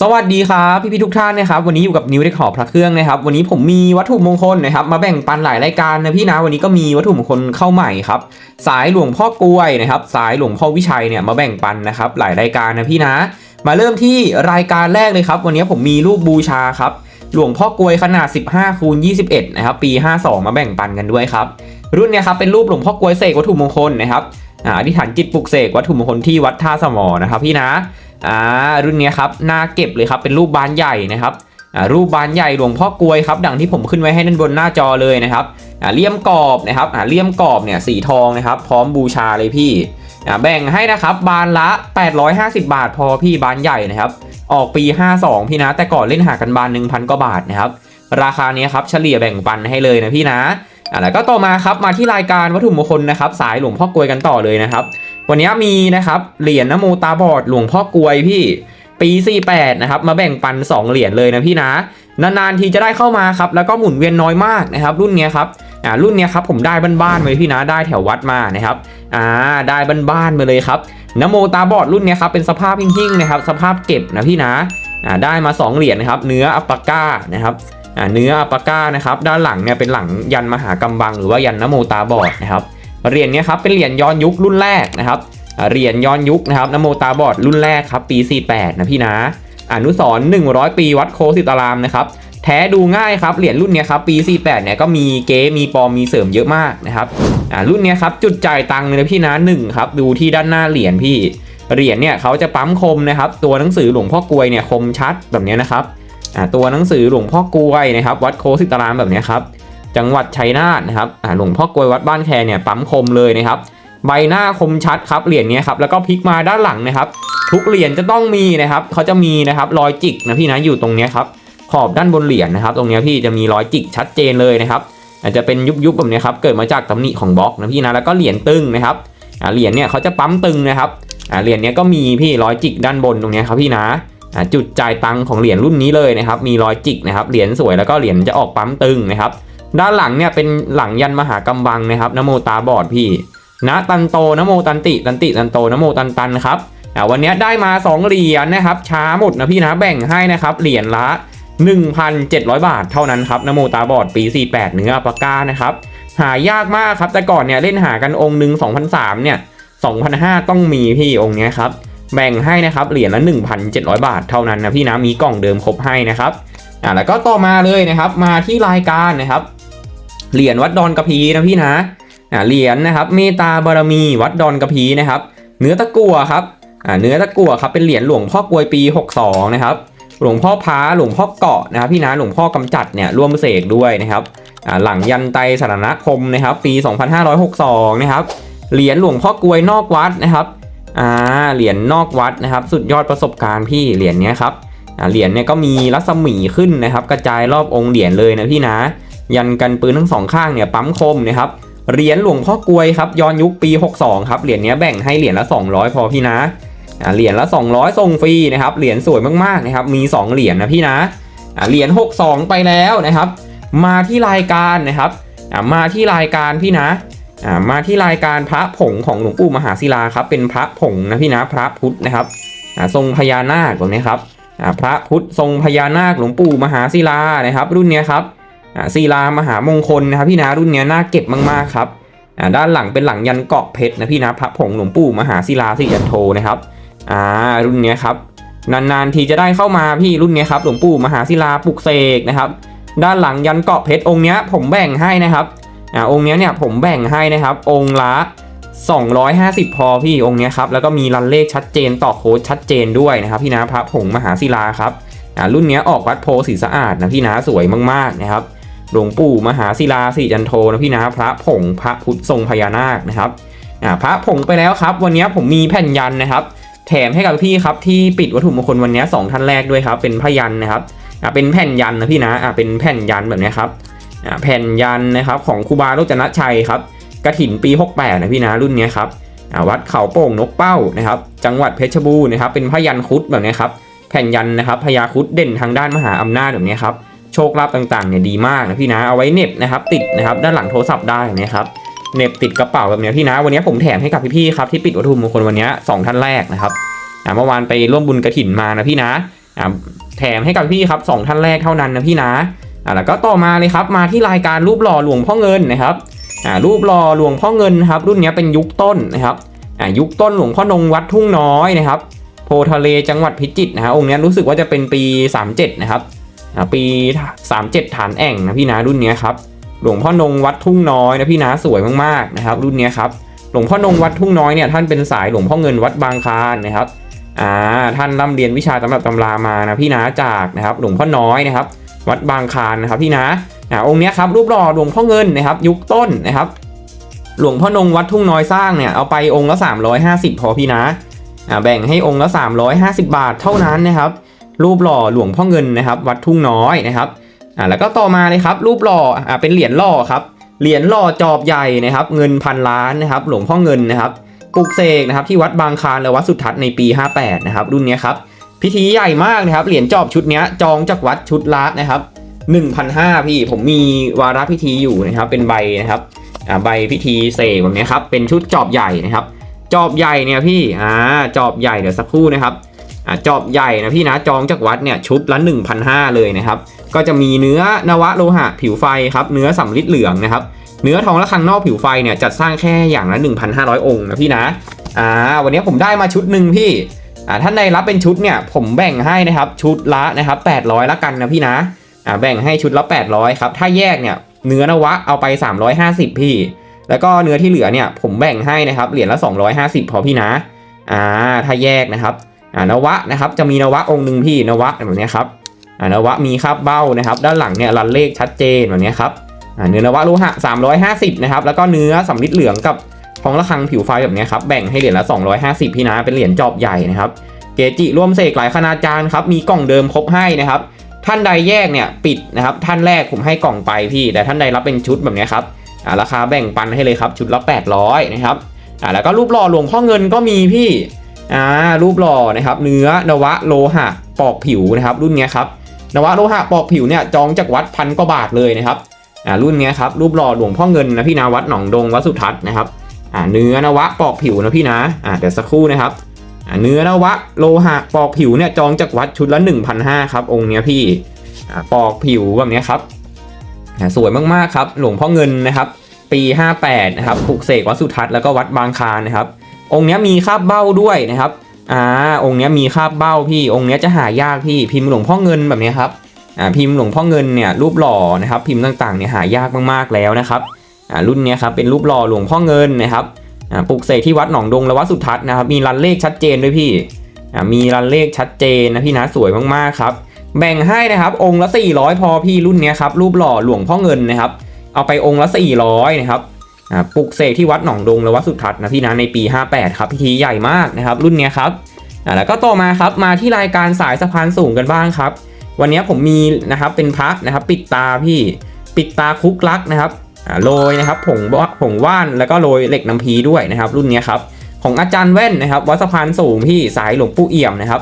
สวัสดีครับพี่พี่ๆทุกท่านนะครับวันนี้อยู่กับนิวเด็กหอพระเครื่องนะครับวันนี้ผมมีวัตถุมงคลนะครับมาแบ่งปันหลายรายการนะพี่นะวันนี้ก็มีวัตถุมงคลเข้าใหม่ครับสายหลวงพ่อกล้วยนะครับสายหลวงพ่อวิชัยเนี่ยมาแบ่งปันนะครับหลายรายการนะพี่นะ มาเริ่มที่รายการแรกเลยครับวันนี้ผมมีรูปบูชาครับหลวงพ่อกล้วยขนาด 15คูณ21นะครับปี 52 มาแบ่งปันกันด้วยครับรุ่นเนี้ยครับเป็นรูปหลวงพ่อกล้วยเสกวัตถุมงคลนะครับอ่าอธิษฐานจิตปลุกเสกวัตถุมงคลที่วัดท่าสมอนะครับพี่นะ อ่ารุ่นนี้ครับหน้าเก็บเลยครับเป็นรูปบานใหญ่นะครับอ่ารูปบานใหญ่หลวงพ่อกลวยครับดังที่ผมขึ้นไว้ให้ด้านบนหน้าจอเลยนะครับอ่าเลี่ยมกรอบนะครับอ่าเลี่ยมกรอบเนี่ยสีทองนะครับพร้อมบูชาเลยพี่อ่าแบ่งให้นะครับบานละ 850 บาทพอพี่บานใหญ่นะครับออกปี 52 พี่นะ แต่ก่อนเล่นหากันบาน 1,000กว่าบาทนะครับราคานี้ครับเฉลี่ยแบ่งปันให้เลยนะพี่นะอ่าแล้วก็ต่อมาครับมาที่รายการวัตถุมงคลนะครับสายหลวงพ่อกลวยกันต่อเลยนะครับ วันนี้มีนะครับเหรียญนโมตาบอดหลวงพ่อกลวยพี่ปี48นะครับมาแบ่งปัน 2 เหรียญเลยนะพี่นะ นานๆทีจะได้เข้ามาครับแล้วก็หมุนเวียนน้อยมากนะครับ รุ่นเนี้ยครับอ่ารุ่นเนี้ยครับผมได้บ้านๆมาเลยพี่นะได้แถววัดมานะครับอ่าได้บ้านๆมาเลยครับนโมตาบอดรุ่นเนี้ยครับเป็นสภาพหิ้งๆนะครับสภาพเก็บนะพี่นะอ่าได้มา 2 เหรียญนะครับเนื้ออัปปาก้านะครับอ่าเนื้ออัปปาก้านะครับด้านหลังเนี่ยเป็นหลังยันมหากำบัง หรือว่ายันนโมตาบอดนะครับ เหรียญเนี้ยครับเป็นเหรียญย้อนยุครุ่นแรกนะครับเหรียญย้อนยุคนะครับนโมตาบอดรุ่นแรกครับปี 48 นะพี่นะอนุสร100 ปีวัดโคสิตารามนะครับแท้ดูง่ายครับเหรียญรุ่นเนี้ยครับปี 48 เนี่ยก็มีเก๊มีปอมมีเสริมเยอะมากนะครับอ่ารุ่นเนี้ยครับจุดจ่ายตังค์เลยพี่นะหนึ่งครับดูที่ด้านหน้าเหรียญพี่เหรียญเนี่ยเขาจะปั๊มคมนะครับตัวหนังสือหลวงพ่อกลวยเนี่ยคมชัดแบบเนี้ยนะครับอ่าตัวหนังสือหลวงพ่อกลวยนะครับวัดโคสิตารามแบบเนี้ยครับ จังหวัดชัยนาทนะครับอ่าหลวงพ่อกลวยวัดบ้านแคเนี่ยปั๊มคมเลยนะครับใบหน้าคมชัดครับเหรียญเนี้ยครับแล้วก็พลิกมาด้านหลังนะครับ ทุกเหรียญจะต้องมีนะครับเขาจะมีนะครับรอยจิกนะพี่นะอยู่ตรงนี้ครับขอบด้านบนเหรียญนะครับ ตรงนี้พี่จะมีรอยจิกชัดเจนเลยนะครับ อาจจะเป็นยุบๆแบบเนี้ยครับเกิดมาจากตำหนิของบล็อกนะพี่นะแล้วก็เหรียญตึงนะครับอ่าเหรียญเนี่ยเขาจะปั๊มตึงนะครับอ่าเหรียญเนี้ยก็มีพี่รอยจิกด้านบนตรงนี้ครับพี่นะอ่าจุดจ่ายตังของเหรียญรุ่นนี้เลยนะครับ มีรอยจิกนะครับเหรียญสวยแล้วก็เหรียญจะออกปั๊มตึงนะครับ ด้านหลังเนี่ยเป็นหลังยันมหากำบังนะครับนโมตาบอดพี่นะตันโตนโมตันติ ตันติตันโตนโมตันตันครับอ่าวันนี้ได้มา 2 เหรียญนะครับ ช้าหมดนะพี่นะแบ่งให้นะครับ เหรียญละ 1,700 บาทเท่านั้นครับนโมตาบอดปี 48 เนื้อปาก้านะครับ หายากมากครับ แต่ก่อนเนี่ยเล่นหากันองค์หนึ่ง2,003เนี่ย2,005 ต้องมีพี่องค์เนี้ยครับ แบ่งให้นะครับ เหรียญละ 1,700 บาทเท่านั้นนะพี่นะมีกล่องเดิมครบให้นะครับอ่าแล้วก็ต่อมาเลยนะครับมาที่รายการนะครับ เหรียญวัดดอนกระพีนะพี่นะอ่าเหรียญนะครับเมตาบารมีวัดดอนกระพีนะครับ เนื้อตะกั่วครับอ่าเนื้อตะกั่วครับเป็นเหรียญหลวงพ่อกลวยปี 62 นะครับ หลวงพ่อพ้าหลวงพ่อเกาะนะครับพี่นะหลวงพ่อกำจัดเนี่ยร่วมเสกด้วยนะครับอ่าหลังยันไตสถารณคมนะครับ ปี 2562 นะครับเหรียญหลวงพ่อกลวยนอกวัดนะครับอ่าเหรียญนอกวัดนะครับ สุดยอดประสบการณ์พี่เหรียญเนี้ยครับเหรียญเนี่ยก็มีรัศมีขึ้นนะครับ กระจายรอบองค์เหรียญเลยนะพี่นะ ยันกันปืนทั้งสองข้างเนี่ยปั๊มคมนะครับเหรียญหลวงพ่อกลวยครับย้อนยุคปี 62 ครับเหรียญนี้แบ่งให้เหรียญละ 200 พอพี่นะเหรียญละ 200ส่งฟรีนะครับเหรียญสวยมากๆนะครับมี 2 เหรียญนะพี่นะเหรียญ62 ไปแล้วนะครับ มาที่รายการนะครับมาที่รายการพี่นะมาที่รายการพระผงของหลวงปู่มหาศิลาครับเป็นพระผงนะพี่นะพระพุทธนะครับทรงพญานาคแบบนี้ครับพระพุทธทรงพญานาคหลวงปู่มหาศิลานะครับ รุ่นนี้ครับ ศิลามหามงคลนะครับพี่นะรุ่นเนี้ยน่าเก็บมากๆครับด้านหลังเป็นหลังยันเกาะเพชรนะพี่นะพระผงหลวงปู่มหาศิลาสิยันโทนะครับอ่ารุ่นเนี้ยครับนานๆทีจะได้เข้ามาพี่รุ่นเนี้ยครับหลวงปู่มหาศิลาปลุกเสกนะครับด้านหลังยันเกาะเพชรองค์เนี้ยผมแบ่งให้นะครับอ่าองค์เนี้ยเนี่ยผมแบ่งให้นะครับ องค์ละ 250 พอพี่องค์เนี้ยครับแล้วก็มีรันเลขชัดเจนต่อโค้ดชัดเจนด้วยนะครับพี่นะพระผงมหาศิลาครับอ่ารุ่นเนี้ยออกวัดโพสีสะอาดนะพี่นะสวยมากๆนะครับ หลวงปู่มหาศิลาสิจันโทนะพี่นะพระผงพระพุทธทรงพญานาคนะครับอ่าพระผงไปแล้วครับ วันนี้ผมมีแผ่นยันนะครับ แถมให้กับพี่ครับที่ปิดวัตถุมงคลวันนี้สองท่านแรกด้วยครับ เป็นพยันนะครับอ่าเป็นแผ่นยันนะพี่นะอ่าเป็นแผ่นยันแบบนี้ครับอ่าแผ่นยันนะครับของครูบาโรจนชัยครับกระถินปี 68 นะพี่นะรุ่นเนี้ยครับอ่าวัดเขาโป่งนกเป้านะครับ จังหวัดเพชรบูรณ์นะครับ เป็นพยันคุดแบบนี้ครับ แผ่นยันนะครับพญาคุดเด่นทางด้านมหาอำนาจแบบนี้ครับ ชคลาภต่างๆเนี่ยดีมากนะพี่นะเอาไว้เน็บนะครับติดนะครับด้านหลังโทรศัพท์ได้นะครับเน็บติดกระเป๋าแบบเนี้ยพี่นะ วันนี้ผมแถมให้กับพี่ๆครับที่ปิดวัตถุมงคลวันนี้สองท่านแรกนะครับอ่าเมื่อวานไปร่วมบุญกระถิ่นมานะพี่นะอ่าแถมให้กับพี่ครับสองท่านแรกเท่านั้นนะพี่นะอ่าแล้วก็ต่อมาเลยครับมาที่รายการรูปหล่อหลวงพ่อเงินนะครับอ่ารูปหล่อหลวงพ่อเงินครับรุ่นนี้เป็นยุคต้นนะครับอ่ายุคต้นหลวงพ่อนงวัดทุ่งน้อยนะครับโพทะเลจังหวัดพิจิตรนะฮะองค์นี้รู้สึกว่าจะเป็นปี 37 นะครับ ปี 37 ฐานแอ่งนะพี่นะรุ่นนี้ครับหลวงพ่อนงวัดทุ่งน้อยนะพี่นะสวยมากๆนะครับ รุ่นนี้ครับหลวงพ่อนงวัดทุ่งน้อยเนี่ยท่านเป็นสายหลวงพ่อเงินวัดบางคานนะครับอ่าท่านร่ำเรียนวิชาตำรับตำรามานะพี่นะจากนะครับหลวงพ่อน้อยนะครับ วัดบางคานนะครับพี่นะอ่าองค์เนี้ยครับรูปหล่อหลวงพ่อเงินนะครับ ยุคต้นนะครับหลวงพ่อนงวัดทุ่งน้อยสร้างเนี่ยเอาไปองค์ละ350 พอพี่นะอ่าแบ่งให้องค์ละ 350 บาทเท่านั้นนะครับ รูปหล่อหลวงพ่อเงินนะครับ วัดทุ่งน้อยนะครับอ่าแล้วก็ต่อมาเลยครับ รูปหล่ออ่าเป็นเหรียญหล่อครับเหรียญหล่อจอบใหญ่นะครับ เงินพันล้านนะครับ หลวงพ่อเงินนะครับปลุกเสกนะครับที่วัดบางคานและวัดสุทัศน์ในปี 58 นะครับ รุ่นนี้ครับพิธีใหญ่มากนะครับเหรียญจอบชุดนี้จองจากวัดชุดละนะครับ1,500พี่ผมมีวาระพิธีอยู่นะครับ เป็นใบนะครับอ่าใบพิธีเสกแบบนี้ครับเป็นชุดจอบใหญ่นะครับ จอบใหญ่เนี่ยพี่อ่าจอบใหญ่เดี๋ยวสักครู่นะครับ จอบใหญ่นะพี่นะจองจากวัดเนี่ยชุดละ1,500 เลยนะครับ ก็จะมีเนื้อนวะโลหะผิวไฟครับเนื้อสำริดเหลืองนะครับเนื้อทองและคังนอกผิวไฟเนี่ยจัดสร้างแค่อย่างละ 1,500 องค์นะพี่นะอ่าวันนี้ผมได้มาชุดหนึ่งพี่อ่าท่านใดรับเป็นชุดเนี่ยผมแบ่งให้นะครับชุดละนะครับ800ละกันนะพี่นะอ่าแบ่งให้ชุดละ 800ครับถ้าแยกเนี่ยเนื้อนวะเอาไป 350 พี่ แล้วก็เนื้อที่เหลือเนี่ยผมแบ่งให้นะครับเหรียญละ 250 พอพี่นะอ่าถ้าแยกนะครับ อ่านวะนะครับจะมีนวะองค์หนึ่งพี่นวะแบบนี้ครับอ่านวะมีคาบเบ้านะครับ ด้านหลังเนี่ยรันเลขชัดเจนแบบนี้ครับอ่าเนื้อนวะโลหะ350นะครับแล้วก็เนื้อสำริดเหลืองกับทองระฆังผิวไฟแบบนี้ครับแบ่งให้เหรียญละ 250 พี่นะเป็นเหรียญจอบใหญ่นะครับเกจิร่วมเสกหลายคณาจารย์ครับมีกล่องเดิมครบให้นะครับท่านใดแยกเนี่ยปิดนะครับท่านแรกผมให้กล่องไปพี่ แต่ท่านใดรับเป็นชุดแบบนี้ครับอ่าราคาแบ่งปันให้เลยครับชุดละ800นะครับอ่าแล้วก็รูปหล่อหลวงพ่อเงินก็มีพี่ อ่ารูปหล่อนะครับ เนื้อนวะโลหะปอกผิวนะครับ รุ่นเนี้ยครับนวะโลหะปอกผิวเนี่ยจองจากวัดพันกว่าบาทเลยนะครับอ่ารุ่นเนี้ยครับรูปหล่อหลวงพ่อเงินนะพี่นาวัดหนองดงวัดสุทัศน์นะครับอ่าเนื้อนวะปอกผิวนะพี่นะอ่าเดี๋ยวสักครู่นะครับอ่าเนื้อนวะโลหะปอกผิวเนี่ยจองจากวัดชุดละ1,500ครับองค์เนี้ยพี่อ่าปอกผิวแบบเนี้ยครับอ่าสวยมากๆครับหลวงพ่อเงินนะครับ ปี 58นะครับปลูกเสกวัดสุทัศน์แล้วก็วัดบางคลานนะครับ องค์นี้มีคาบเบ้าด้วยนะครับอ่าองค์นี้มีคาบเบ้าพี่องค์นี้จะหายากพี่พิมพ์หลวงพ่อเงินแบบนี้ครับอ่าพิมพ์หลวงพ่อเงินเนี่ยรูปหล่อนะครับ พิมพ์ต่างๆเนี่ยหายากมากๆแล้วนะครับอ่ารุ่นนี้ครับเป็นรูปหล่อหลวงพ่อเงินนะครับอ่าปลูกเสกที่วัดหนองดงและวัดสุทัศน์นะครับ มีรันเลขชัดเจนด้วยพี่อ่ามีรันเลขชัดเจนนะพี่นะสวยมากๆครับแบ่งให้นะครับองค์ละ 400 พอพี่รุ่นนี้ครับรูปหล่อหลวงพ่อเงินนะครับ เอาไปองค์ละ 400นะครับ ปลูกเสกที่วัดหนองดงและวัดสุทัศน์นะพี่นะในปี 58 ครับพิธีใหญ่มากนะครับ รุ่นนี้ครับแล้วก็ต่อมาครับมาที่รายการสายสะพานสูงกันบ้างครับ วันนี้ผมมีนะครับเป็นพระนะครับ ปิดตาพี่ปิดตาคุกลักนะครับอ่าโรยนะครับผงผงว่านแล้วก็โรยเหล็กน้ำพีด้วยนะครับ รุ่นนี้ครับของอาจารย์แว่นนะครับวัดสะพานสูงพี่สายหลวงปู่เอี่ยมนะครับ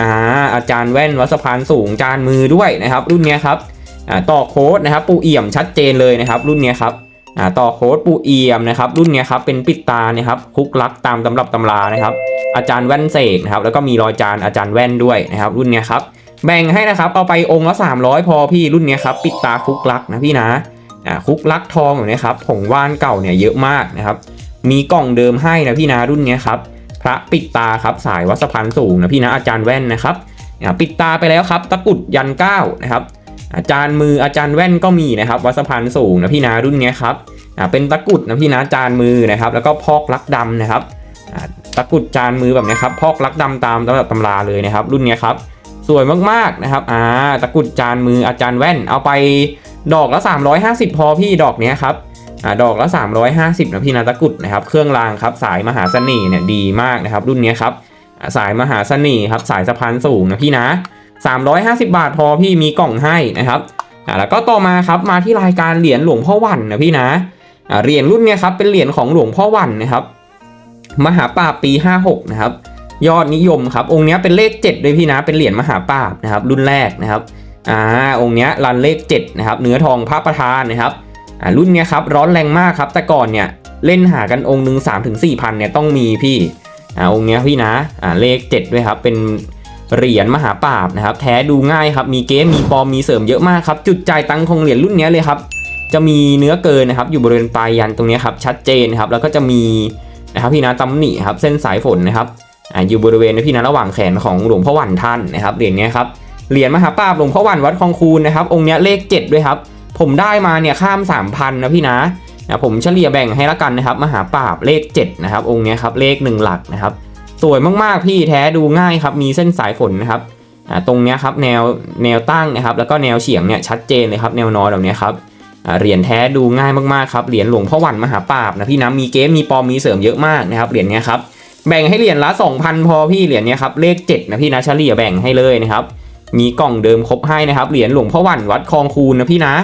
อ่าอาจารย์แว่นวัดสะพานสูงจานมือด้วยนะครับ รุ่นนี้ครับต่อโค้ดนะครับ ปู่เอี่ยมชัดเจนเลยนะครับ รุ่นนี้ครับ ต่อโค้ดปูเอียมนะครับรุ่นนี้ครับเป็นปิดตานะครับคุกลักตามตำรับตำรานะครับอาจารย์แว่นเสกนะครับแล้วก็มีรอยจานอาจารย์แว่นด้วยนะครับรุ่นนี้ครับแบ่งให้นะครับเอาไปองค์ละ 300 พอพี่รุ่นนี้ครับปิดตาคุกลักนะพี่นะอ่าคุกลักทองแบบนี้ครับผงว่านเก่าเนี่ยเยอะมากนะครับมีกล่องเดิมให้นะพี่นะรุ่นนี้ครับพระปิดตาครับสายวัสพานสูงนะพี่นะอาจารย์แว่นนะครับอ่าปิดตาไปแล้วครับตะกุดยันเก้านะครับ อาจารย์มืออาจารย์แว่นก็มีนะครับ วัดสะพานสูงนะพี่นะรุ่นเนี้ยครับเป็นตะกุดนะพี่นะจานมือนะครับ แล้วก็พอกลักดำนะครับตะกุดจานมือแบบนี้ครับพอกลักดำตามตำรับตำราเลยนะครับ รุ่นเนี้ยครับสวยมากๆนะครับอ่าตะกุดจานมืออาจารย์แว่น เอาไปดอกละ 350 พอพี่ดอกเนี้ยครับอ่าดอกละ 350นะพี่นะตะกุดนะครับเครื่องรางครับสายมหาเสน่ห์เนี่ยดีมากนะครับ รุ่นเนี้ยครับสายมหาเสน่ห์ครับสายสะพานสูงนะพี่นะ 350 บาทพอพี่มีกล่องให้นะครับอ่าแล้วก็ต่อมาครับมาที่รายการเหรียญหลวงพ่อวันนะพี่นะอ่าเหรียญรุ่นเนี้ยครับเป็นเหรียญของหลวงพ่อวันนะครับมหาปราบปี 56 นะครับ ยอดนิยมครับ องค์เนี้ยเป็นเลข 7 ด้วยพี่นะ เป็นเหรียญมหาปราบนะครับ รุ่นแรกนะครับ อ่า องค์เนี้ยรันเลข 7 นะครับ เนื้อทองพระประธานนะครับ อ่า รุ่นเนี้ยครับ ร้อนแรงมากครับ แต่ก่อนเนี่ย เล่นหากันองค์หนึ่ง3ถึง4พันเนี่ยต้องมีพี่ อ่า องค์เนี้ยพี่นะ อ่า เลข 7 ด้วยครับ เป็น เหรียญมหาปราบนะครับแท้ดูง่ายครับมีเกมมีปอมมีเสริมเยอะมากครับจุดจ่ายตังค์ของเหรียญรุ่นนี้เลยครับจะมีเนื้อเกินนะครับอยู่บริเวณปลายยันตรงนี้ครับชัดเจนครับแล้วก็จะมีนะครับพี่นะตำหนิครับเส้นสายฝนนะครับอ่าอยู่บริเวณพี่นะระหว่างแขนของหลวงพ่อวันท่านนะครับเหรียญนี้ครับเหรียญมหาปราบหลวงพ่อวันวัดคลองคูนนะครับองค์นี้เลข 7 ด้วยครับผมได้มาเนี่ยข้าม 3,000นะพี่นะนะผมเฉลี่ยแบ่งให้ละกันนะครับมหาปราบเลข7นะครับองค์นี้ครับเลข 1 หลักนะครับ สวยมากๆพี่แท้ดูง่ายครับ มีเส้นสายฝนนะครับอ่าตรงเนี้ยครับแนวแนวตั้งนะครับ แล้วก็แนวเฉียงเนี่ยชัดเจนเลยครับ แนวนอนแบบเนี้ยครับอ่าเหรียญแท้ดูง่ายมากๆครับเหรียญหลวงพ่อวันมหาปราบนะพี่นะมีเกมมีปอมมีเสริมเยอะมากนะครับเหรียญเนี้ยครับแบ่งให้เหรียญละ 2,000 พอพี่เหรียญเนี้ยครับเลข7นะพี่นะเฉลี่ยแบ่งให้เลยนะครับมีกล่องเดิมครบให้นะครับเหรียญหลวงพ่อวันวัดคลองคูนนะพี่นะ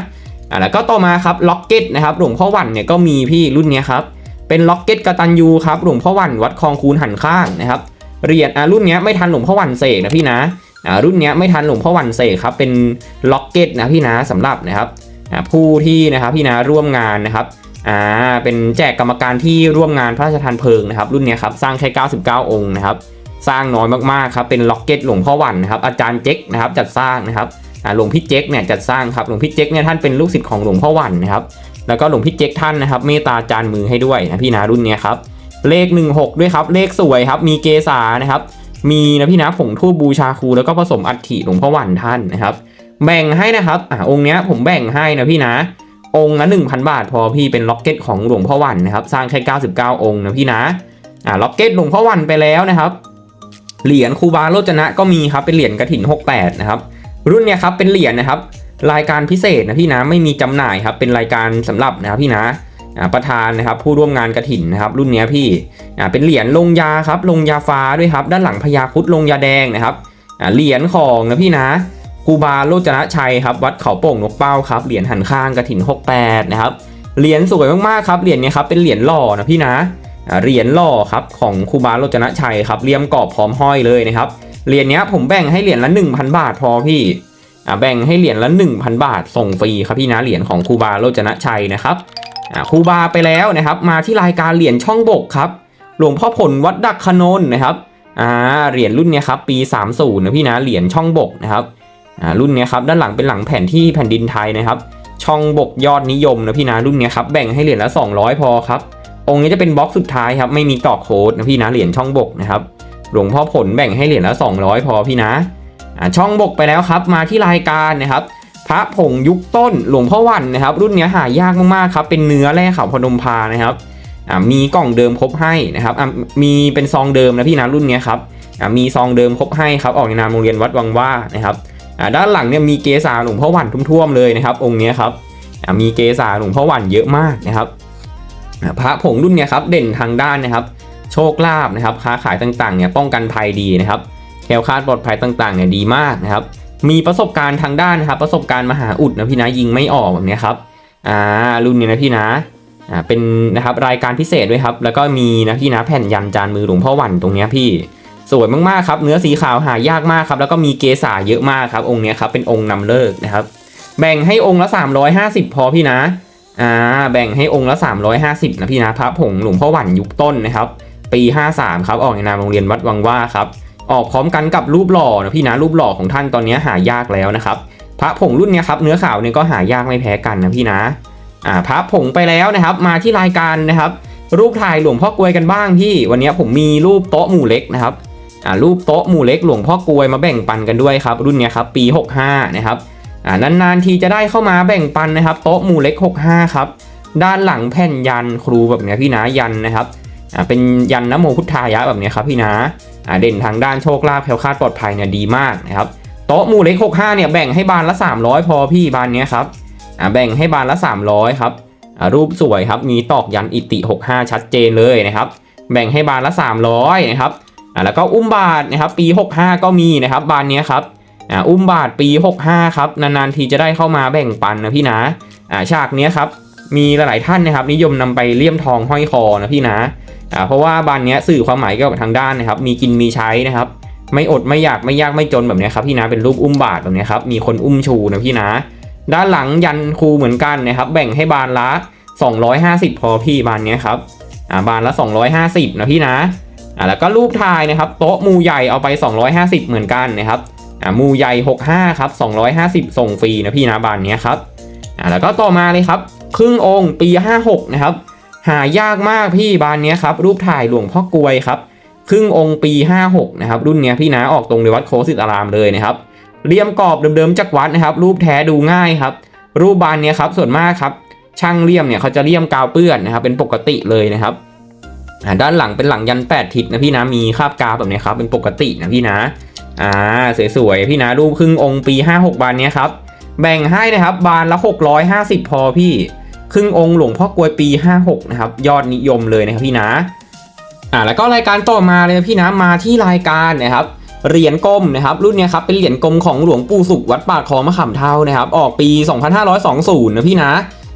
อ่าแล้วก็ต่อมาครับล็อกเก็ตนะครับหลวงพ่อวันเนี่ยก็มีพี่รุ่นเนี้ยครับ เป็นล็อกเก็ตกตันยูครับหลวงพ่อวันวัดคลองคูนหันข้างนะครับเหรียญอ่ารุ่นเนี้ยไม่ทันหลวงพ่อวันเสกนะพี่นะอ่ารุ่นเนี้ยไม่ทันหลวงพ่อวันเสกครับเป็นล็อกเก็ตนะพี่นะสำหรับนะครับอ่าผู้ที่นะครับพี่นะร่วมงานนะครับอ่าเป็นแจกกรรมการที่ร่วมงานพระราชทานเพลิงนะครับรุ่นเนี้ยครับสร้างแค่99 องค์นะครับสร้างน้อยมากๆครับเป็นล็อกเก็ตหลวงพ่อวันนะครับอาจารย์เจ๊กนะครับจัดสร้างนะครับหลวงพี่เจ๊กเนี่ยจัดสร้างครับหลวงพี่เจ๊กเนี่ยท่านเป็นลูกศิษย์ของหลวงพ่อวันนะครับ แล้วก็หลวงพี่เจ๊กท่านนะครับเมตตาจานมือให้ด้วยนะพี่นะรุ่นเนี้ยครับเลข 16 ด้วยครับเลขสวยครับมีเกษานะครับมีนะพี่นะผงทูบบูชาครูแล้วก็ผสมอัฐิหลวงพ่อวันท่านนะครับแบ่งให้นะครับอ่าองค์เนี้ยผมแบ่งให้นะพี่นะ องค์ละ1,000 บาท พอพี่เป็นล็อกเก็ตของหลวงพ่อวันนะครับสร้างแค่99 องค์นะพี่นะอ่าล็อกเก็ตหลวงพ่อวันไปแล้วนะครับเหรียญครูบาโรจนะก็มีครับเป็นเหรียญกระถิน68 นะครับรุ่นเนี้ยครับเป็นเหรียญนะครับ รายการพิเศษนะพี่นะไม่มีจำหน่ายครับเป็นรายการสำหรับนะครับพี่นะประธานนะครับผู้ร่วมงานกระถินนะครับรุ่นนี้พี่เป็นเหรียญลงยาครับลงยาฟ้าด้วยครับด้านหลังพญาคุดลงยาแดงนะครับเหรียญของนะพี่นะครูบาโรจนะชัยครับวัดเขาโป่งนกเป้าครับเหรียญหันข้างกระถิน 68 นะครับเหรียญสวยมากๆครับเหรียญนี้ครับเป็นเหรียญหล่อนะพี่นะเหรียญหล่อครับของครูบาโรจนะชัยครับเลี่ยมกรอบพร้อมห้อยเลยนะครับเหรียญนี้ผมแบ่งให้เหรียญละ 1,000 บาทพอพี่ อ่าแบ่งให้เหรียญละ 1,000 บาท ส่งฟรีครับพี่นะเหรียญของครูบาโรจนะชัยนะครับอ่าครูบาไปแล้วนะครับ มาที่รายการเหรียญช่องบกครับหลวงพ่อผลวัดดักขนนนะครับอ่าเหรียญรุ่นเนี้ยครับปี 30นะพี่นะเหรียญช่องบกนะครับอ่ารุ่นเนี้ยครับด้านหลังเป็นหลังแผ่นที่แผ่นดินไทยนะครับ ช่องบกยอดนิยมนะพี่นะรุ่นเนี้ยครับแบ่งให้เหรียญละ 200 พอครับองค์นี้จะเป็นบล็อกสุดท้ายครับไม่มีต่อโค้ดนะพี่นะเหรียญช่องบกนะครับหลวงพ่อผลแบ่งให้เหรียญละ 200 พอพี่นะ ช่องบกไปแล้วครับมาที่รายการนะครับ พระผงยุคต้นหลวงพ่อวันนะครับ รุ่นเนี้ยหายากมากๆครับเป็นเนื้อแร่ขาวพนมพานะครับมีกล่องเดิมครบให้นะครับมีเป็นซองเดิมนะพี่นะรุ่นเนี้ยครับมีซองเดิมครบให้ครับออกในนามโรงเรียนวัดวังว่านะครับด้านหลังเนี่ยมีเกษาหลวงพ่อวันทุ่วมๆเลยนะครับ องค์เนี้ยครับมีเกษาหลวงพ่อวันเยอะมากนะครับพระผงรุ่นเนี้ยครับเด่นทางด้านนะครับ โชคลาภนะครับค้าขายต่างๆเนี่ยป้องกันภัยดีนะครับ แคล้วคลาดปลอดภัยต่างๆเนี่ยดีมากนะครับ มีประสบการณ์ทางด้านนะครับ ประสบการณ์มหาอุดนะพี่นะยิงไม่ออกแบบนี้ครับอ่ารุ่นนี้นะพี่นะอ่าเป็นนะครับรายการพิเศษด้วยครับ แล้วก็มีนะพี่นะแผ่นยันจานมือหลวงพ่อวันตรงเนี้ยพี่สวยมากๆครับ เนื้อสีขาวหายากมากครับ แล้วก็มีเกสาเยอะมากครับ องค์เนี้ยครับเป็นองค์นำเลิกนะครับ แบ่งให้องค์ละ 350 พอพี่นะอ่าแบ่งให้องค์ละ 350นะพี่นะพระผงหลวงพ่อวันยุคต้นนะครับ ปี 53 ครับออกในนามโรงเรียนวัดวังว่าครับ ออกพร้อมกันกับรูปหล่อนะพี่นะรูปหล่อของท่านตอนนี้หายากแล้วนะครับพระผงรุ่นนี้ครับเนื้อขาวเนี่ยก็หายากไม่แพ้กันนะพี่นะอ่าพระผงไปแล้วนะครับ มาที่รายการนะครับ รูปถ่ายหลวงพ่อกลวยกันบ้างพี่วันนี้ผมมีรูปโต๊ะหมู่เล็กนะครับอ่ารูปโต๊ะหมู่เล็กหลวงพ่อกลวยมาแบ่งปันกันด้วยครับรุ่นนี้ครับปี 65 นะครับอ่านานๆทีจะได้เข้ามาแบ่งปันนะครับ โต๊ะหมู่เล็ก 65 ครับด้านหลังแผ่นยันครูแบบนี้พี่นะยันนะครับอ่าเป็นยันนโมพุทธายะแบบนี้ครับพี่นะอ่า เด่นทางด้านโชคลาภแคล้วคลาดปลอดภัยเนี่ยดีมากนะครับโต๊ะหมู่เล็ก 65 เนี่ยแบ่งให้บานละ 300 พอพี่บานเนี้ยครับแบ่งให้บานละ 300 ครับรูปสวยครับมีตอกยันอิติ 65 ชัดเจนเลยนะครับ แบ่งให้บานละ 300 นะครับแล้วก็อุ้มบาทนะครับปี 65 ก็มีนะครับ บานเนี้ยครับอุ้มบาทปี 65 ครับนานๆทีจะได้เข้ามาแบ่งปันนะพี่นะฉากเนี้ยครับมีหลายๆท่านนะครับ นิยมนำไปเลี่ยมทองห้อยคอนะพี่นะ อ่าเพราะว่าบานเนี้ยสื่อความหมายเกี่ยวกับทางด้านนะครับ มีกินมีใช้นะครับ ไม่อดไม่อยากไม่ยากไม่จนแบบนี้ครับพี่นะเป็นรูปอุ้มบาทแบบนี้ครับมีคนอุ้มชูนะพี่นะด้านหลังยันครูเหมือนกันนะครับ แบ่งให้บานละ 250 พอพี่บานเนี้ยครับอ่าบานละ 250 นะพี่นะอ่าแล้วก็รูปถ่ายนะครับ โต๊ะมูใหญ่เอาไป 250 เหมือนกันนะครับอ่ามูใหญ่ 65 ครับ 250 ส่งฟรีนะพี่นะบานเนี้ยครับอ่าแล้วก็ต่อมาเลยครับ ครึ่งองค์ปี 56 นะครับ หายากมากพี่บานนี้ครับ รูปถ่ายหลวงพ่อกลวยครับ ครึ่งองค์ปี 56 นะครับ รุ่นนี้พี่นะออกตรงในวัดโคสิตอารามเลยนะครับเลี่ยมกรอบเดิมๆจากวัดนะครับ รูปแท้ดูง่ายครับ รูปบานนี้ครับส่วนมากครับ ช่างเลี่ยมเนี่ยเขาจะเลี่ยมกาวเปื้อนนะครับ เป็นปกติเลยนะครับด้านหลังเป็นหลังยัน 8 ทิศนะพี่นะมีคาบกาวแบบนี้ครับเป็นปกตินะพี่นะอ่าสวยๆพี่นะรูปครึ่งองค์ปี 56 บานนี้ครับแบ่งให้นะครับบานละ 650 พอพี่ ครึ่งองค์หลวงพ่อกลวยปี 56 นะครับ ยอดนิยมเลยนะครับพี่นะอ่าแล้วก็รายการต่อมาเลยพี่นะมาที่รายการนะครับเหรียญกลมนะครับรุ่นเนี้ยครับเป็นเหรียญกลมของหลวงปู่สุขวัดปากคลองมะขามเท่านะครับออกปี 2520 นะพี่นะ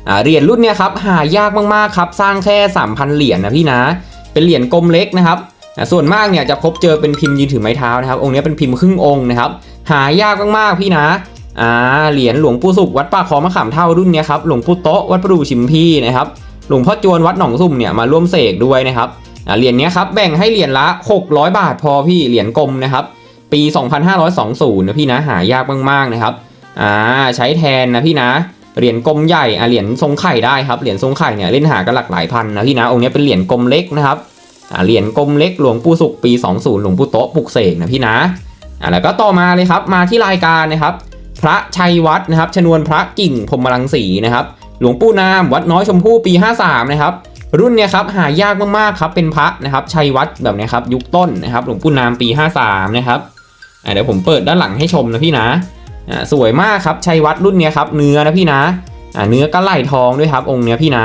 อ่าเหรียญรุ่นเนี้ยครับหายากมากๆครับสร้างแค่ 3,000 เหรียญนะพี่นะ เป็นเหรียญกลมเล็กนะครับอ่าส่วนมากเนี่ยจะพบเจอเป็นพิมพ์ยืนถือไม้เท้านะครับองค์นี้เป็นพิมพ์ครึ่งองค์นะครับหายากมากๆพี่นะ อ่าเหรียญหลวงปู่สุขวัดป่าคลองมะขามเท่ารุ่นนี้ครับหลวงปู่โต๊ะวัดประดู่ชิมพีนะครับหลวงพ่อจวนวัดหนองสุ่มเนี่ยมาร่วมเสกด้วยนะครับเหรียญนี้ครับแบ่งให้เหรียญละ 600 บาทพอพี่เหรียญกลมนะครับปี 2520 นะพี่นะหายากมากๆนะครับอ่าใช้แทนนะพี่นะเหรียญกลมใหญ่อ่าเหรียญทรงไข่ได้ครับเหรียญทรงไข่เนี่ยเล่นหากันหลักหลายพันนะพี่นะองค์นี้เป็นเหรียญกลมเล็กนะครับอ่าเหรียญกลมเล็กหลวงปู่สุขปี 20 หลวงปู่โต๊ะปลุกเสกนะพี่นะอ่าแล้วก็ต่อมาเลยครับมาที่รายการนะครับ พระชัยวัดนะครับ ชนวนพระกิ่งพรมรังสีนะครับ หลวงปู่นามวัดน้อยชมพู่ปี 53 นะครับ รุ่นเนี้ยครับหายากมากๆครับเป็นพระนะครับ ชัยวัดแบบเนี้ยครับยุคต้นนะครับ หลวงปู่นามปี 53 นะครับเดี๋ยวผมเปิดด้านหลังให้ชมนะพี่นะอ่าสวยมากครับชัยวัดรุ่นเนี้ยครับเนื้อนะพี่นะอ่าเนื้อกระไหลทองด้วยครับ องค์เนี้ยพี่นะ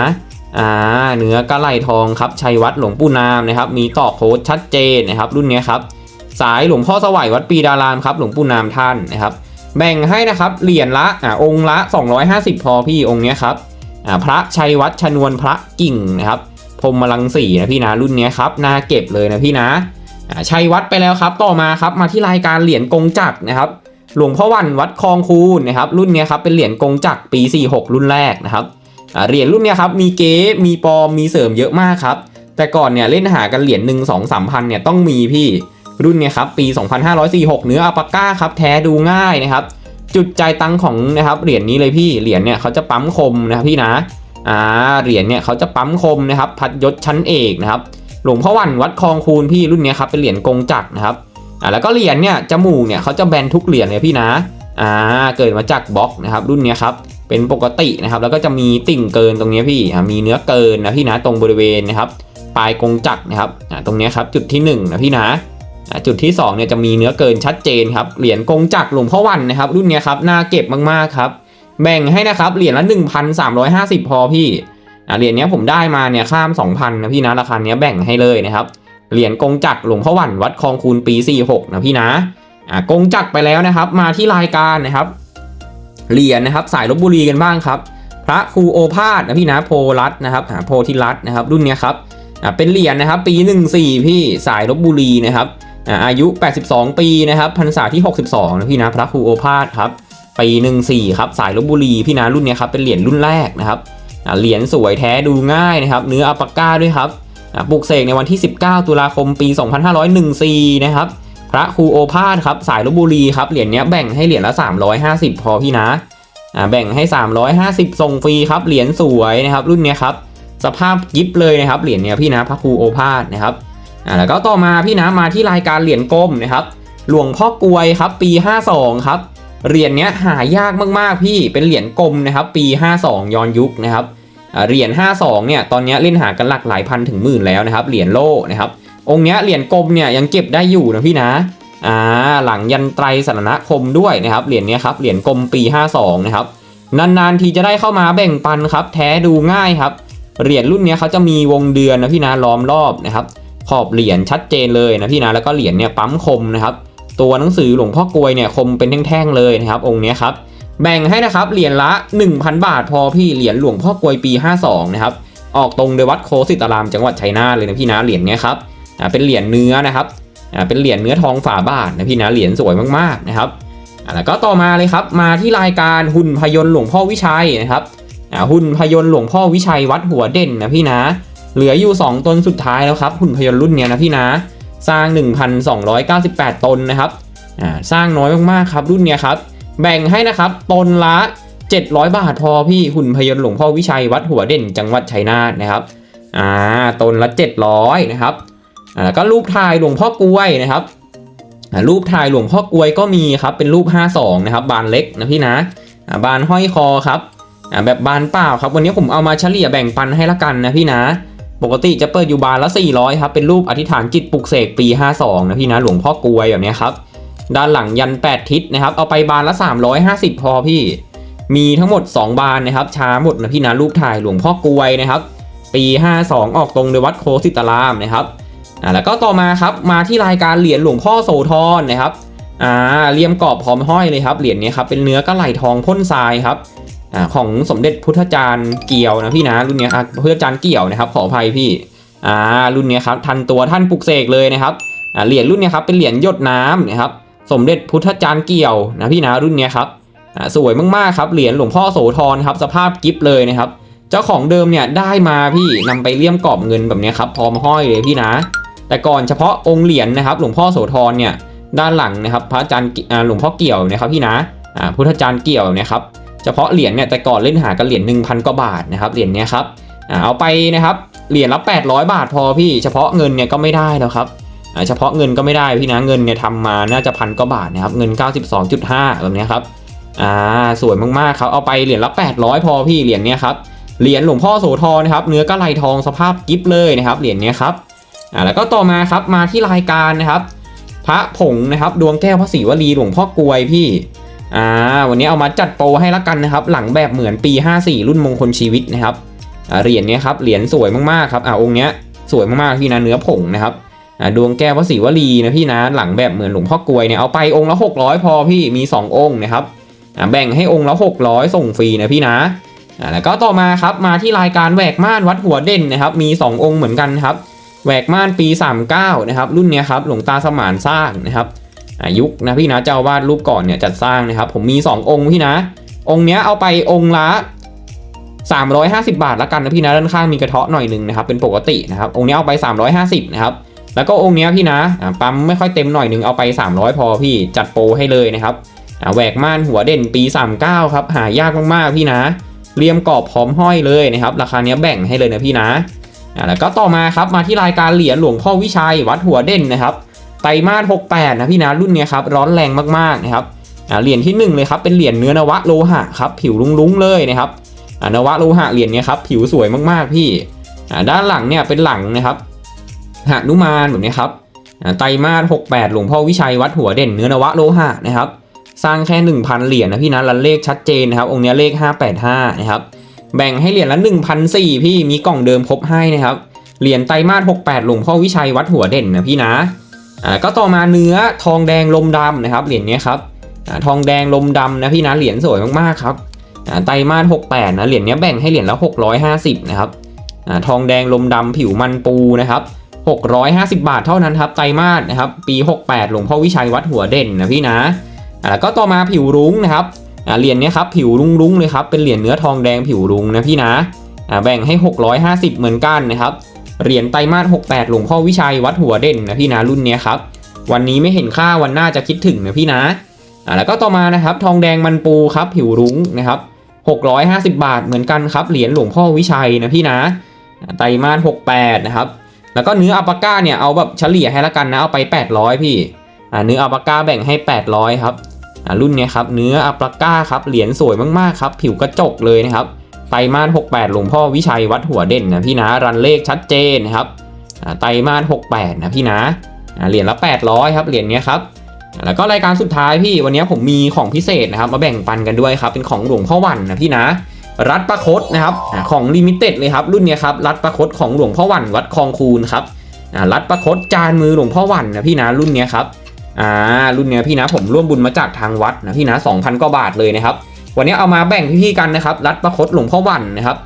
อ่าเนื้อกระไหลทองครับชัยวัดหลวงปู่นามนะครับ มีต่อโค้ดชัดเจนนะครับ รุ่นเนี้ยครับสายหลวงพ่อสวัยวัดปีดารามครับหลวงปู่นามท่านนะครับ แบ่งให้นะครับเหรียญละอ่าองค์ละ 250 พอพี่องค์เนี้ยครับอ่าพระชัยวัดชนวนพระกิ่งนะครับพรหมลังสีนะพี่นะรุ่นเนี้ยครับน่าเก็บเลยนะพี่นะอ่าชัยวัดไปแล้วครับ ต่อมาครับมาที่รายการเหรียญกงจักรนะครับ หลวงพ่อวันวัดคลองคูนนะครับ รุ่นเนี้ยครับเป็นเหรียญกงจักรปี 46 รุ่นแรกนะครับเหรียญรุ่นเนี้ยครับมีเก๊มีปอมมีเสริมเยอะมากครับ แต่ก่อนเนี่ยเล่นหากันเหรียญหนึ่งสองสามพันเนี่ยต้องมีพี่ รุ่นเนี่ยครับปี 2546 เนื้ออัปปาก้าครับแท้ดูง่ายนะครับ จุดใจายตังของนะครับเหรียญนี้เลยพี่เหรียญเนี่ยเขาจะปั๊มคมนะครับพี่นะอ่าเหรียญเนี่ยเขาจะปั๊มคมนะครับ พัดยศชั้นเอกนะครับ หลวงพ่อวันวัดคลองคูนพี่รุ่นเนี้ยครับเป็นเหรียญกงจักรนะครับอ่าแล้วก็เหรียญเนี่ยจมูกเนี่ยเขาจะแบนทุกเหรียญเลยพี่นะอ่าเกิดมาจากบล็อกนะครับ รุ่นเนี้ยครับเป็นปกตินะครับ แล้วก็จะมีติ่งเกินตรงนี้พี่มีเนื้อเกินนะพี่นะตรงบริเวณนะครับปลายกงจักรนะครับตรงนี้ครับจุดที่หนึ่งนะพี่นะ จุดที่2เนี่ยจะมีเนื้อเกินชัดเจนครับเหรียญกงจักรหลวงพ่อวันนะครับรุ่นนี้ครับน่าเก็บมากๆครับ แบ่งให้นะครับเหรียญละ 1,350 พอพี่อ่เหรียญนี้ผมได้มาเนี่ยข้าม 2,000นะพี่นะราคาเนี้ยแบ่งให้เลยนะครับเหรียญกงจักรหลวงพ่อวันวัดคลองคูนปี 46 นะพี่นะอ่ากงจักรไปแล้วนะครับ มาที่รายการนะครับเหรียญนะครับสายลบบุรีกันบ้างครับ พระครูโอภาสนะพี่นะโพรัตนะครับอ่าโพธิรัตน์นะครับรุ่นนี้ครับเป็นเหรียญนะครับ ปี 14 พี่สายลบบุรีนะครับ อาอายุ 82 ปีนะครับพรรษาที่ 62นะพี่นะพระครูโอภาสครับปี14ครับสายลบบุรีพี่นะรุ่นเนี้ยครับเป็นเหรียญรุ่นแรกนะครับเหรียญสวยแท้ดูง่ายนะครับ เนื้ออัปปาก้าด้วยครับปลุกเสกในวันที่ 19 ตุลาคมปี 2514นะครับพระครูโอภาสครับสายลบบุรีครับเหรียญเนี้ยแบ่งให้เหรียญละ 350 พอพี่นะแบ่งให้ 350 ส่งฟรีครับเหรียญสวยนะครับรุ่นเนี้ยครับสภาพยิบเลยนะครับเหรียญเนี้ยพี่นะพระครูโอภาสนะครับ อ่าแล้วก็ต่อมาพี่นะมาที่รายการเหรียญกลมนะครับหลวงพ่อกลวยครับปี 52 ครับเหรียญเนี้ยหายากมากๆพี่เป็นเหรียญกลมนะครับปี 52 ย้อนยุคนะครับเหรียญ52 เนี่ยตอนนี้เล่นหากันหลักหลายพันถึงหมื่นแล้วนะครับเหรียญโล่นะครับองค์เนี้ยเหรียญกลมเนี่ยยังเก็บได้อยู่นะพี่นะอ่าหลังยันไตรสรณคมด้วยนะครับเหรียญเนี้ยครับเหรียญกลมปี 52 นะครับนานๆทีจะได้เข้ามาแบ่งปันครับแท้ดูง่ายครับเหรียญรุ่นเนี้ยเขาจะมีวงเดือนนะพี่นะล้อมรอบนะครับ ขอบเหรียญชัดเจนเลยนะพี่นะแล้วก็เหรียญเนี่ยปั๊มคมนะครับตัวหนังสือหลวงพ่อกลวยเนี่ยคมเป็นแท่งๆเลยนะครับ องค์นี้ครับแบ่งให้นะครับเหรียญละ 1,000 บาท พอพี่เหรียญหลวงพ่อกลวยปี 52นะครับออกตรงโดวัดโคสิตารามจังหวัดชัยนาทเลยนะพี่นะเหรียญเนี้ยครับอ่าเป็นเหรียญเนื้อนะครับอ่าเป็นเหรียญเนื้อทองฝาบาทนะพี่นะเหรียญสวยมากๆนะครับอ่าแล้วก็ต่อมาเลยครับมาที่รายการหุ่นพยนต์หลวงพ่อวิชัยนะครับอ่าหุ่นพยนต์หลวงพ่อวิชัยวัดหัวเด่นนะพี่นะ เหลืออยู่ 2 ตนสุดท้ายแล้วครับหุ่นพยนต์รุ่นเนี้ยนะพี่นะ สร้าง 1,298 ตนนะครับอ่าสร้างน้อยมากๆครับรุ่นเนี้ยครับ แบ่งให้นะครับตนละ 700 บาทพอพี่หุ่นพยนต์หลวงพ่อวิชัยวัดหัวเด่นจังหวัดชัยนาทนะครับอ่าตนละ 700นะครับอ่าแล้วก็รูปถ่ายหลวงพ่อกล้วยนะครับอ่ารูปถ่ายหลวงพ่อกล้วยก็มีครับเป็นรูป 52 นะครับ บานเล็กนะพี่นะอ่าบานห้อยคอครับอ่าแบบบานเปล่าครับ วันนี้ผมเอามาเฉลี่ยแบ่งปันให้ละกันนะพี่นะ ปกติจะเปิดอยู่บานละ 400 ครับ เป็นรูปอธิษฐานจิตปลุกเสกปี 52 นะพี่นะ หลวงพ่อกวยแบบนี้ครับ ด้านหลังยัน 8 ทิศนะครับ เอาไปบานละ 350 พอพี่ มีทั้งหมด 2 บานนะครับ ช้าหมดนะพี่นะ รูปถ่ายหลวงพ่อกวยนะครับ ปี 52 ออกตรงโดยวัดโคสิตารามนะครับ อ่า แล้วก็ต่อมาครับ มาที่รายการเหรียญหลวงพ่อโสธรนะครับ อ่า เลี่ยมกรอบพร้อมห้อยเลยครับ เหรียญนี้ครับ เป็นเนื้อกระไหลทองพ่นทรายครับ ของสมเด็จพุทธจารย์เกี่ยวนะพี่นะรุ่นเนี้ยอะพุทธจารย์เกี่ยวนะครับ ขออภัยพี่อ่ารุ่นเนี้ยครับทันตัวท่านปลุกเสกเลยนะครับเหรียญรุ่นเนี้ยครับเป็นเหรียญหยดน้ำนะครับ สมเด็จพุทธจารย์เกี่ยวนะพี่นะรุ่นเนี้ยครับอ่าสวยมากๆครับเหรียญหลวงพ่อโสธรครับสภาพกิฟเลยนะครับ เจ้าของเดิมเนี่ยได้มาพี่นำไปเลี่ยมกรอบเงินแบบเนี้ยครับพร้อมห้อยเลยพี่นะ แต่ก่อนเฉพาะองค์เหรียญนะครับ หลวงพ่อโสธรเนี่ยด้านหลังนะครับ พระอาจารย์หลวงพ่อเกี่ยวนะครับพี่นะอ่าพุทธจารย์เกี่ยวเนะครับ เฉพาะเหรียญเนี่ยแต่ก่อนเล่นหากันเหรียญ1,000กว่าบาทนะครับเหรียญเนี้ยครับเอาไปนะครับเหรียญละ800 บาทพอพี่เฉพาะเงินเนี่ยก็ไม่ได้แล้วครับเฉพาะเงินก็ไม่ได้พี่นะเงินเนี่ยทำมาน่าจะพันกว่าบาทนะครับเงิน 92.5แบบเนี้ยครับอ่าสวยมากๆครับเอาไปเหรียญละ 800 พอพี่เหรียญเนี้ยครับเหรียญหลวงพ่อโสธรนะครับเนื้อกะไหลทองสภาพกิฟเลยนะครับเหรียญเนี้ยครับอ่าแล้วก็ต่อมาครับมาที่รายการนะครับ พระผงนะครับดวงแก้วพระศรีวลีหลวงพ่อกลวยพี่ อ่าวันนี้เอามาจัดโปรให้ละกันนะครับหลังแบบเหมือนปี 54 รุ่นมงคลชีวิตนะครับเหรียญเนี้ยครับเหรียญสวยมากๆครับอ่าองค์เนี้ยสวยมากๆพี่นะเนื้อผงนะครับดวงแก้วพระศรีวลีนะพี่นะหลังแบบเหมือนหลวงพ่อกลวยเนี่ยเอาไปองค์ละ600 พอพี่มี 2 องค์นะครับแบ่งให้องค์ละ600 ส่งฟรีนะพี่นะแล้วก็ต่อมาครับมาที่รายการแหวกม่านวัดหัวเด่นนะครับมี 2 องค์เหมือนกันครับแหวกม่านปี 39นะครับรุ่นเนี้ยครับหลวงตาสมานสร้างนะครับ ยุคนะพี่นะเจ้าวาดรูปก่อนเนี่ยจัดสร้างนะครับ ผมมี 2 องค์พี่นะ องค์เนี้ยเอาไปองค์ละ 350 บาทละกันนะพี่นะด้านข้างมีกระเทาะหน่อยหนึ่งนะครับเป็นปกตินะครับองค์เนี้ยเอาไป 350นะครับแล้วก็องค์เนี้ยพี่นะปั๊มไม่ค่อยเต็มหน่อยหนึ่งเอาไป 300 พอพี่จัดโปรให้เลยนะครับแหวกม่านหัวเด่นปี 39ครับหายากมากๆพี่นะเรียมกรอบพร้อมห้อยเลยนะครับราคาเนี้ยแบ่งให้เลยนะพี่นะแล้วก็ต่อมาครับมาที่รายการเหรียญหลวงพ่อวิชัยวัดหัวเด่นนะครับ ไตรมาส68 นะพี่นะรุ่นนี้ครับร้อนแรงมากๆนะครับเหรียญที่ 1 เลยครับเป็นเหรียญเนื้อนวะโลหะครับผิวลุ้งๆเลยนะครับนวะโลหะเหรียญนี้ครับผิวสวยมากๆพี่ด้านหลังเนี่ยเป็นหลังนะครับหนุมานแบบนี้ครับไตรมาส68 หลวงพ่อวิชัยวัดหัวเด่นเนื้อนวะโลหะนะครับสร้างแค่ 1,000 เหรียญนะพี่นะรันเลขชัดเจนนะครับองค์เนี้เลข 585นะครับแบ่งให้เหรียญละ1,004พี่มีกล่องเดิมครบให้นะครับเหรียญไตรมาส68 หลวงพ่อวิชัยวัดหัวเด่นนะพี่นะ อ่าก็ต่อมาเนื้อทองแดงลมดำนะครับเหรียญนี้ครับอ่าทองแดงลมดำนะพี่นะเหรียญสวยมากๆครับอ่าไตรมาส68นะเหรียญนี้แบ่งให้เหรียญละ 650นะครับอ่าทองแดงลมดำผิวมันปูนะครับ650 บาทเท่านั้นครับไตรมาสนะครับปี 68 หลวงพ่อวิชัยวัดหัวเด่นนะพี่นะอ่าแล้วก็ต่อมาผิวรุ้งนะครับอ่าเหรียญนี้ครับผิวรุ้งๆเลยครับเป็นเหรียญเนื้อทองแดงผิวรุ้งนะพี่นะอ่าแบ่งให้ 650 เหมือนกันนะครับ เหรียญไตรมาส68 หลวงพ่อวิชัยวัดหัวเด่นนะพี่นะรุ่นนี้ครับ วันนี้ไม่เห็นค่าวันหน้าจะคิดถึงนะพี่นะอ่าแล้วก็ต่อมานะครับทองแดงมันปูครับผิวรุ้งนะครับ650 บาทเหมือนกันครับเหรียญหลวงพ่อวิชัยนะพี่นะอ่าไตรมาส68นะครับแล้วก็เนื้ออัปปาก้าเนี่ยเอาแบบเฉลี่ยให้ละกันนะเอาไป 800 พี่อ่าเนื้ออัปปาก้าแบ่งให้ 800 ครับอ่ารุ่นเนี้ยครับเนื้ออัปปาก้าครับเหรียญสวยมากๆครับผิวกระจกเลยนะครับ ไตรมาส68 หลวงพ่อวิชัยวัดหัวเด่นนะพี่นะรันเลขชัดเจนนะครับอ่าไตรมาส68 นะพี่นะเหรียญละ 800 ครับเหรียญเนี้ยครับแล้วก็รายการสุดท้ายพี่วันนี้ผมมีของพิเศษนะครับ มาแบ่งปันกันด้วยครับ เป็นของหลวงพ่อวันนะพี่นะ รัดประคดนะครับของลิมิเต็ดเลยครับรุ่นนี้ครับรัดประคดของหลวงพ่อวันวัดคลองคูนครับรัดประคดจานมือหลวงพ่อวันนะพี่นะรุ่นนี้ครับอ่ารุ่นนี้พี่นะผมร่วมบุญมาจากทางวัดนะพี่นะ2,000กว่าบาทเลยนะครับ วันนี้เอามาแบ่งพี่ๆกันนะครับ รัดประคดหลวงพ่อวันนะครับ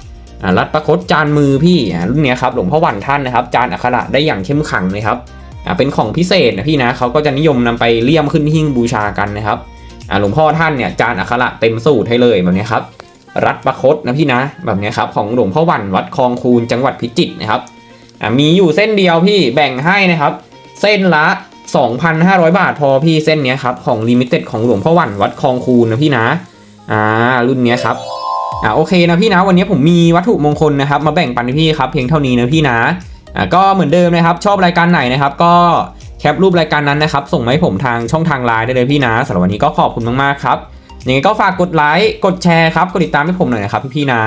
รัดประคดจานมือพี่รุ่นนี้ครับหลวงพ่อวันท่านนะครับ จานอักขระได้อย่างเข้มขังเลยครับเป็นของพิเศษนะพี่นะเขาก็จะนิยมนำไปเลี่ยมขึ้นหิ้งบูชากันนะครับหลวงพ่อท่านเนี่ยจานอักขระเต็มสูตรให้เลยแบบนี้ครับ รัดประคดนะพี่นะแบบนี้ครับของหลวงพ่อวันวัดคลองคูนจังหวัดพิจิตรนะครับมีอยู่เส้นเดียวพี่แบ่งให้นะครับ เส้นละ 2,500 บาทพอพี่เส้นนี้ครับของลิมิเต็ดของหลวงพ่อวันวัดคลองคูนนะพี่นะ อ่ารุ่นเนี้ยครับอ่าโอเคนะพี่นะวันนี้ผมมีวัตถุมงคลนะครับ มาแบ่งปันให้พี่ครับเพียงเท่านี้นะพี่นะอ่าก็เหมือนเดิมนะครับ ชอบรายการไหนนะครับ ก็แคปรูปรายการนั้นนะครับ ส่งมาให้ผมทางช่องทางไลน์ได้เลยพี่นะสำหรับวันนี้ก็ขอบคุณมากๆครับยังไงก็ฝากกดไลค์กดแชร์ครับกดติดตามให้ผมหน่อยนะครับพี่ๆนะ